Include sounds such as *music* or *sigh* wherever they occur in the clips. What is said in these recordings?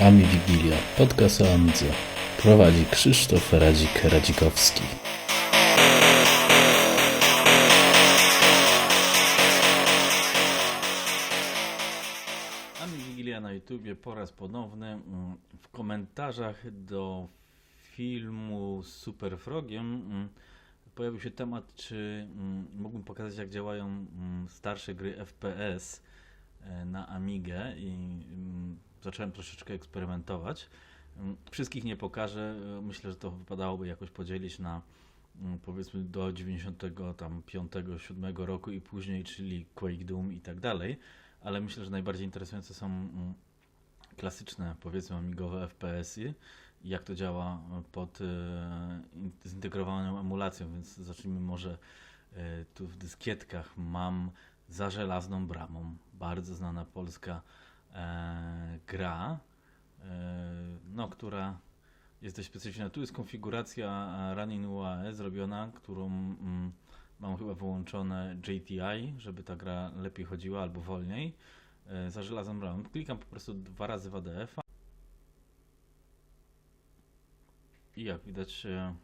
Ami Wigilia, podcast o Amidze. Prowadzi Krzysztof Radzik-Radzikowski. Ami Wigilia na YouTubie po raz ponowny. Mm, W komentarzach do filmu z Super Frogiem mm, pojawił się temat, czy mm, mógłbym pokazać jak działają mm, starsze gry FPS e, na Amigę i mm, zacząłem troszeczkę eksperymentować. Wszystkich nie pokażę. e, Myślę, że to wypadałoby jakoś podzielić na powiedzmy do 95, 7 roku i później, czyli Quake Doom i tak dalej. Ale myślę, że najbardziej interesujące są klasyczne, powiedzmy, amigowe FPS-y jak to działa pod e, in- zintegrowaną emulacją, więc zacznijmy może e, tu w dyskietkach. Mam za żelazną bramą, bardzo znana polska e, gra, no, która jest dość specyficzna. Tu jest konfiguracja Running UAE zrobiona, którą mm, mam chyba wyłączone JTI, żeby ta gra lepiej chodziła albo wolniej. Za żelazną bramą. Klikam po prostu dwa razy w ADF-a. I jak widać, e,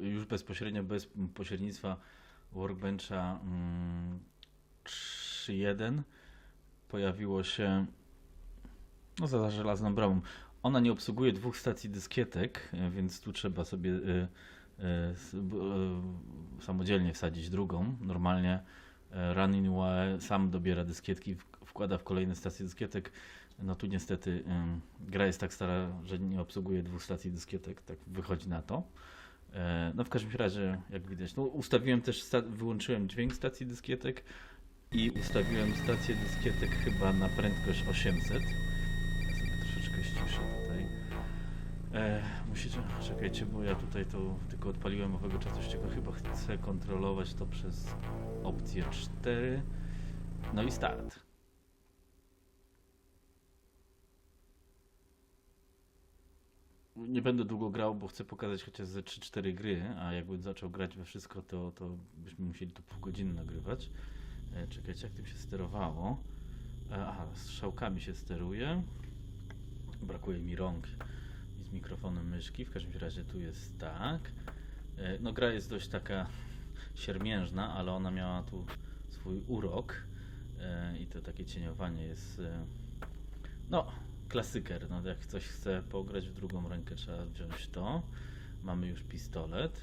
już bezpośrednio, bez pośrednictwa Workbencha mm, 3.1 pojawiło się no za żelazną bramą. Ona nie obsługuje dwóch stacji dyskietek, e, więc tu trzeba sobie e, samodzielnie wsadzić drugą. Normalnie Running UAE sam dobiera dyskietki, wkłada w kolejne stacje dyskietek. No tu niestety gra jest tak stara, że nie obsługuje dwóch stacji dyskietek, tak wychodzi na to. E, No w każdym razie, jak widać, no ustawiłem też, wyłączyłem dźwięk stacji dyskietek i ustawiłem stację dyskietek chyba na prędkość 800. Ja sobie troszeczkę ściszę tutaj. E, musicie, czekajcie, bo ja tutaj to tylko odpaliłem owego czasu ścieka. Chyba chcę kontrolować to przez opcję 4. No i start. Nie będę długo grał, bo chcę pokazać chociaż ze 3-4 gry, a jakbym zaczął grać we wszystko, to, to byśmy musieli tu pół godziny nagrywać. E, czekajcie, jak tym się sterowało. E, aha, strzałkami się steruje. Brakuje mi rąk i z mikrofonem myszki. W każdym razie tu jest tak. E, No gra jest dość taka *laughs* siermiężna, ale ona miała tu swój urok i to takie cieniowanie jest no klasyker. No jak ktoś chce pograć w drugą rękę trzeba wziąć to. Mamy już pistolet.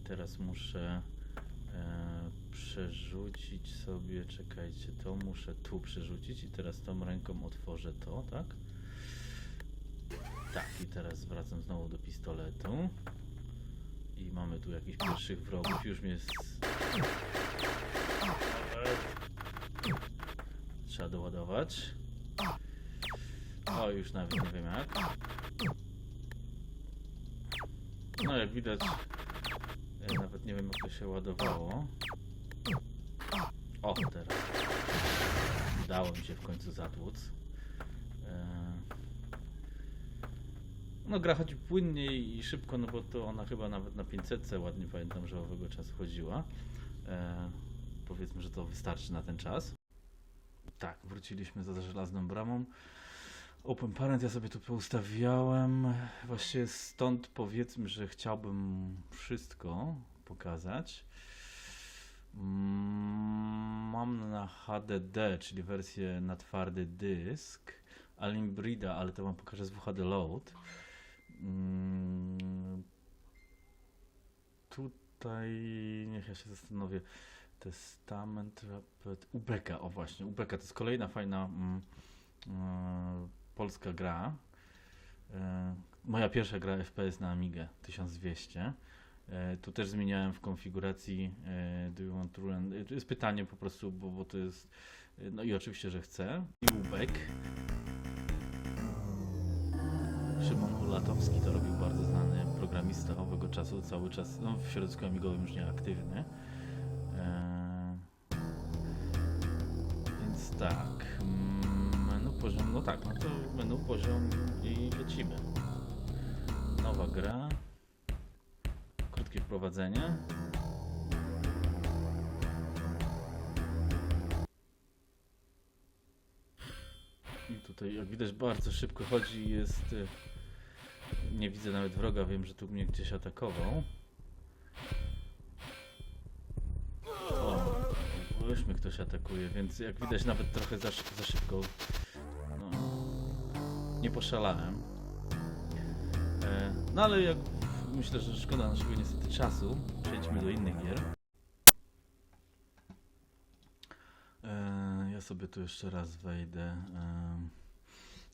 I teraz muszę e, przerzucić sobie, czekajcie, to muszę tu przerzucić i teraz tą ręką otworzę to, tak? Tak, i teraz wracam znowu do pistoletu. I mamy tu jakichś pierwszych wrogów, już mnie... z- Trzeba doładować. O, już nawet nie wiem jak. No, jak widać, nawet nie wiem jak to się ładowało. O, teraz. Udało mi się w końcu zatłuc. E, No gra chodzi płynnie i szybko, no bo to ona chyba nawet na 500 ładnie pamiętam, że owego czasu chodziła. E, powiedzmy, że to wystarczy na ten czas. Tak, wróciliśmy za żelazną bramą. Open Parent ja sobie tu poustawiałem. Właściwie stąd powiedzmy, że chciałbym wszystko pokazać. Mm, Mam na HDD, czyli wersję na twardy dysk. Alimbrida, ale to wam pokażę z WHD Load. Mm, Tutaj niech ja się zastanowię. Testament, Rapid, Ubeka, o właśnie, Ubeka to jest kolejna fajna mm, e, polska gra. E, moja pierwsza gra FPS na Amigę 1200. E, tu też zmieniałem w konfiguracji e, Do you want to run? To jest pytanie po prostu, bo, bo to jest. No i oczywiście, że chcę. I Ubek. Szymon Ulatowski to robił bardzo znany programista owego czasu, cały czas no, w środowisku amigowym już nieaktywny. Eee, więc tak, poziom, no tak, no to menu poziom i lecimy. Nowa gra. Krótkie wprowadzenie. I tutaj jak widać bardzo szybko chodzi jest... E, nie widzę nawet wroga, wiem, że tu mnie gdzieś atakował. O, już mnie ktoś atakuje, więc jak widać nawet trochę za, za szybko nie poszalałem. E, no ale jak myślę, że szkoda naszego niestety czasu. Przejdźmy do innych gier. E, ja sobie tu jeszcze raz wejdę. E,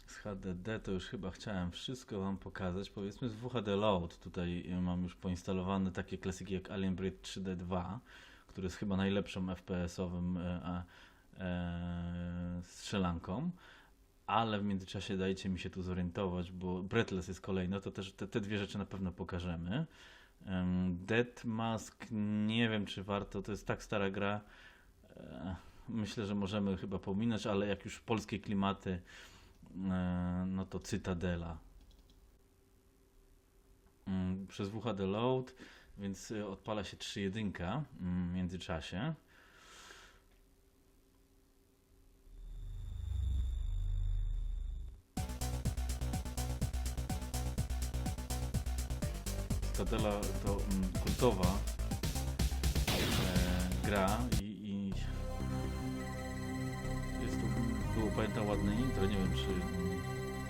z HDD to już chyba chciałem wszystko Wam pokazać. Powiedzmy z WHD Load. Tutaj mam już poinstalowane takie klasyki jak Alien Breed 3D2, który jest chyba najlepszą FPS-owym strzelanką. Ale w międzyczasie dajcie mi się tu zorientować, bo Breathless jest kolejny, to też te, te dwie rzeczy na pewno pokażemy. Um, Dead Mask, nie wiem czy warto, to jest tak stara gra. E, myślę, że możemy chyba pominąć, ale jak już polskie klimaty, e, no to Cytadela. Mm, przez WHD Load, więc odpala się 3.1 mm, w międzyczasie. Cytadela to mm, kultowa e, gra i, i jest tu, było pamiętam ładne intro, nie wiem czy mm,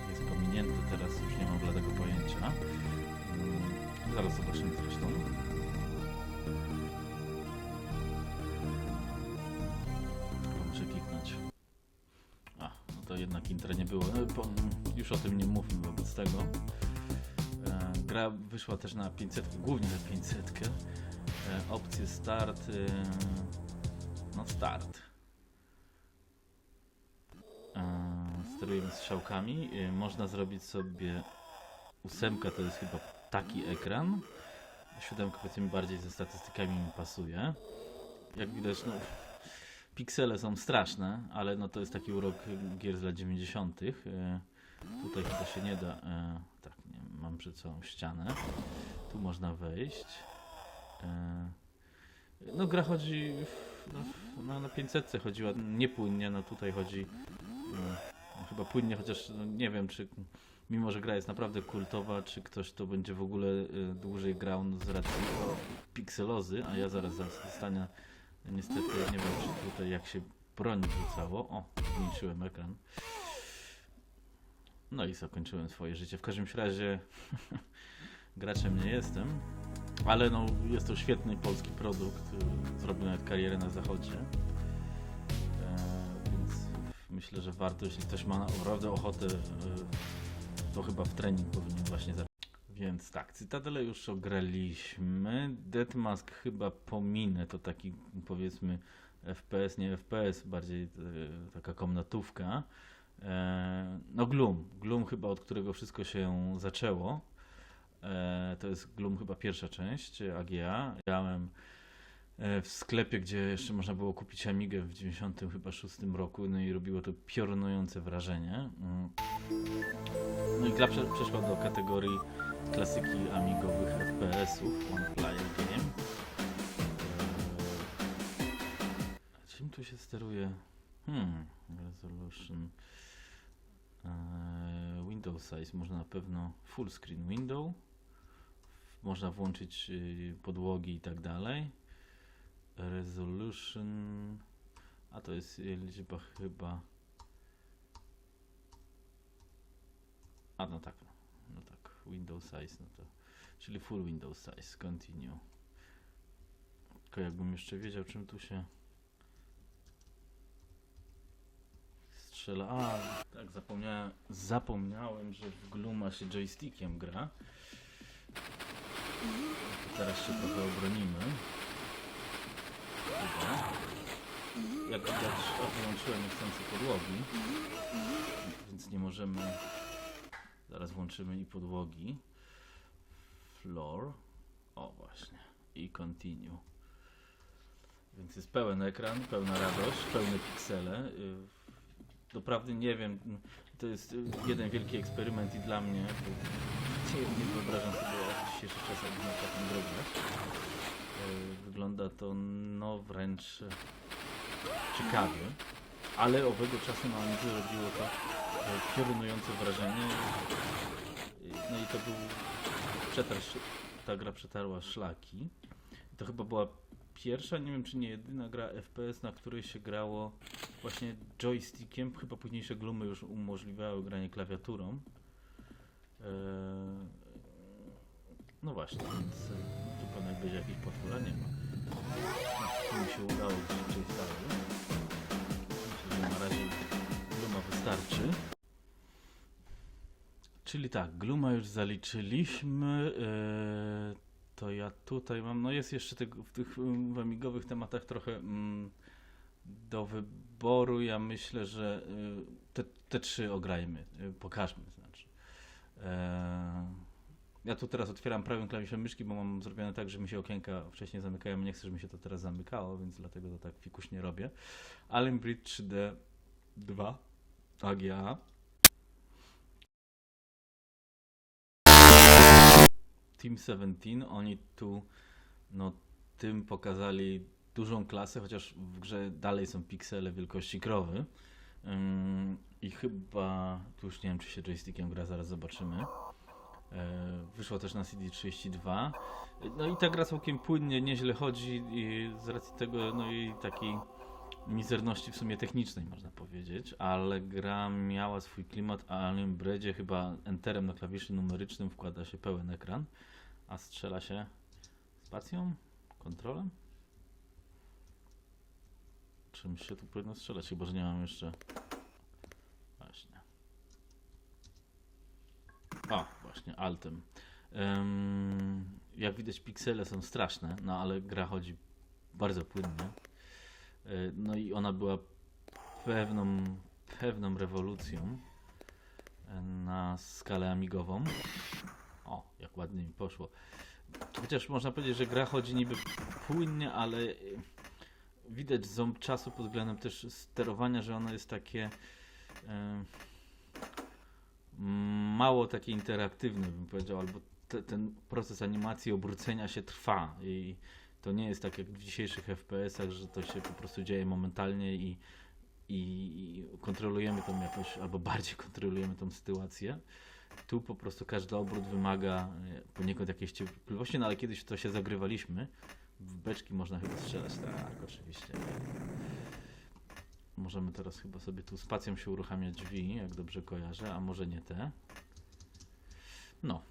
jest pominięte teraz, już nie mam bladego pojęcia. Mm, Zaraz zobaczymy zresztą. Muszę kliknąć. A, no to jednak intra nie było. No, już o tym nie mówmy wobec tego. Gra wyszła też na 500, głównie na 500. E, opcje start. E, no start. E, sterujemy strzałkami. Można zrobić sobie ósemka to jest chyba taki ekran. Siódemka powiedzmy bardziej ze statystykami mi pasuje. Jak widać, no piksele są straszne, ale no to jest taki urok gier z lat 90. E, Tutaj chyba się nie da. E, tak, mam przed sobą ścianę. Tu można wejść. E, no gra chodzi w- no, no, na 500 chodziła niepłynnie, no tutaj chodzi no, chyba płynnie, chociaż no, nie wiem czy mimo, że gra jest naprawdę kultowa, czy ktoś to będzie w ogóle y, dłużej grał no, z racji pikselozy, a ja zaraz zostanę niestety nie wiem czy tutaj jak się broń rzucało. O, zmniejszyłem ekran. No i zakończyłem swoje życie. W każdym razie *laughs* graczem nie jestem, ale no, jest to świetny polski produkt. y, Zrobił nawet karierę na zachodzie. E, więc myślę, że warto, jeśli ktoś ma naprawdę ochotę, y, to chyba w trening powinien właśnie zacząć. Więc tak, Cytadelę już ograliśmy. Deadmask chyba pominę, to taki powiedzmy FPS, nie FPS, bardziej e, taka komnatówka. E, no Gloom, Gloom chyba od którego wszystko się zaczęło. E, to jest Gloom chyba pierwsza część AGA. Grałem e, w sklepie, gdzie jeszcze można było kupić Amigę w 90 chyba 6 roku, no i robiło to piorunujące wrażenie. Mm. No i gra prze, przeszła do kategorii klasyki amigowych FPS-ów, One Player Game. Czym tu się steruje? Hmm, resolution. Eee, window size można na pewno full screen window. Można włączyć y, podłogi i tak dalej. Resolution. A to jest liczba chyba. A no tak, no, no tak, Windows size, no to, czyli full Windows size, continue. Tylko jakbym jeszcze wiedział, czym tu się strzela. A, tak, zapomniałem, zapomniałem, że w Gluma się joystickiem gra. Teraz się trochę obronimy. Jak widać, o, wyłączyłem niechcący podłogi, więc nie możemy Zaraz włączymy i podłogi. Floor. O właśnie. I continue. Więc jest pełen ekran, pełna radość, pełne piksele. Doprawdy nie wiem, to jest jeden wielki eksperyment i dla mnie, nie, wyobrażam sobie w dzisiejszych czasach na taką drogę. Y, Wygląda to no wręcz ciekawie. ale owego czasu na Amidze robiło to e, piorunujące wrażenie. I- No i to był przetarł, ta gra przetarła szlaki. To chyba była pierwsza, nie wiem czy nie jedyna gra FPS, na której się grało właśnie joystickiem. Chyba późniejsze glumy już umożliwiały granie klawiaturą. Eee, no właśnie, więc e, tu pewnie będzie jakiś potwór, nie ma. No, mi się udało gdzieś ustawić. Na razie gluma wystarczy. Czyli tak, gluma już zaliczyliśmy. eee, to ja tutaj mam, no jest jeszcze w tych mm, amigowych tematach trochę mm, do wyboru. Ja myślę, że y, te, te trzy ograjmy, y, pokażmy znaczy. Eee, ja tu teraz otwieram prawym klawiszem myszki, bo mam zrobione tak, że mi się okienka wcześniej zamykają. Nie chcę, żeby mi się to teraz zamykało, więc dlatego to tak fikuśnie robię. Allen Bridge 3D 2 AGA. Team 17, oni tu no tym pokazali dużą klasę, chociaż w grze dalej są piksele wielkości krowy. Ym, I chyba, tu już nie wiem czy się joystickiem gra, zaraz zobaczymy. E, Wyszło też na CD32. No i ta gra całkiem płynnie, nieźle chodzi i z racji tego, no i takiej mizerności w sumie technicznej można powiedzieć, ale gra miała swój klimat, a Alien Bredzie chyba enterem na klawiszu numerycznym wkłada się pełen ekran, a strzela się spacją, kontrolem? Czymś się tu powinno strzelać, chyba że nie mam jeszcze... Właśnie. A, właśnie, altem. Em, jak widać piksele są straszne, no ale gra chodzi bardzo płynnie. E, No i ona była pewną, pewną rewolucją na skalę amigową. O, jak ładnie mi poszło. Chociaż można powiedzieć, że gra chodzi niby płynnie, ale e, widać ząb czasu pod względem też sterowania, że ono jest takie e, mało takie interaktywne, bym powiedział, albo te, ten proces animacji obrócenia się trwa i to nie jest tak jak w dzisiejszych FPS-ach, że to się po prostu dzieje momentalnie i, i kontrolujemy tą jakoś, albo bardziej kontrolujemy tą sytuację. Tu po prostu każdy obrót wymaga e, poniekąd jakiejś cierpliwości, no ale kiedyś to się zagrywaliśmy. W beczki można chyba strzelać, tak, oczywiście. Możemy teraz chyba sobie tu spacją się uruchamia drzwi, jak dobrze kojarzę, a może nie te. No.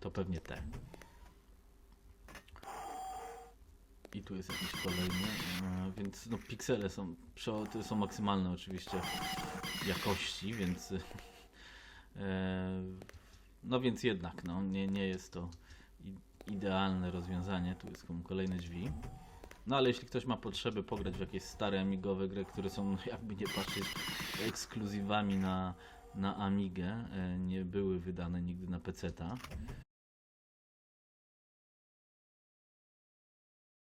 To pewnie te. I tu jest jakiś kolejny, e, więc no piksele są, są maksymalne oczywiście jakości, więc no więc jednak, no nie, nie jest to idealne rozwiązanie, tu jest kolejne drzwi. No ale jeśli ktoś ma potrzeby pograć w jakieś stare amigowe gry, które są no, jakby nie patrzeć ekskluzywami na, na Amigę, e, nie były wydane nigdy na PC-ta,